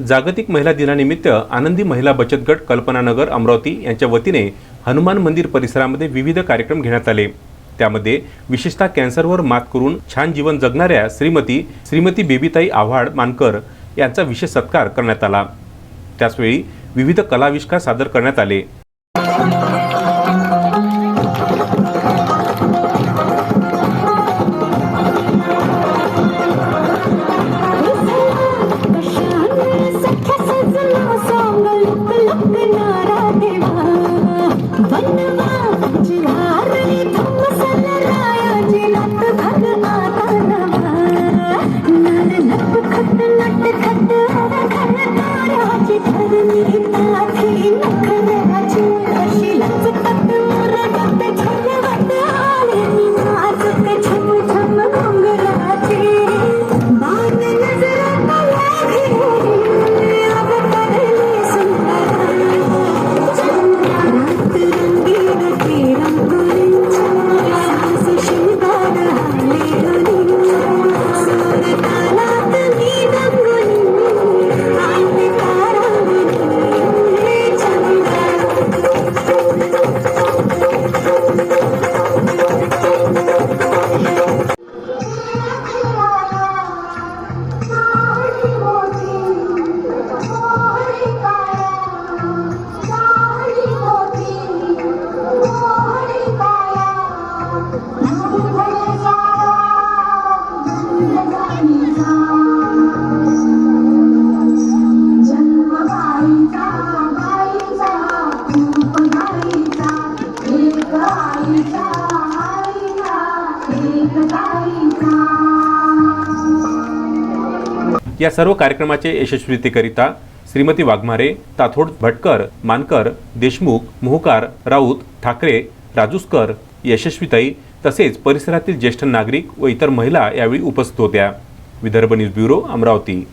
जागतिक महिला दिनानिमित्त आनंदी महिला बचत गट कल्पनानगर अमरावती यांच्या वतीने हनुमान मंदिर परिसरामध्ये विविध कार्यक्रम घेण्यात आले. त्यामध्ये विशेषतः कॅन्सरवर मात करून छान जीवन जगणाऱ्या श्रीमती श्रीमती बेबीताई आव्हाड मानकर यांचा विशेष सत्कार करण्यात आला. त्याचवेळी विविध कलाविष्कार सादर करण्यात आले. I या सर्व कार्यक्रमाचे यशस्वीतेकरिता श्रीमती वाघमारे ताथोड भटकर मानकर देशमुख मोहकार राऊत ठाकरे राजूसकर यशस्वीताई तसेच परिसरातील ज्येष्ठ नागरिक व इतर महिला यावेळी उपस्थित होत्या. Vidarbha news bureau Amravati.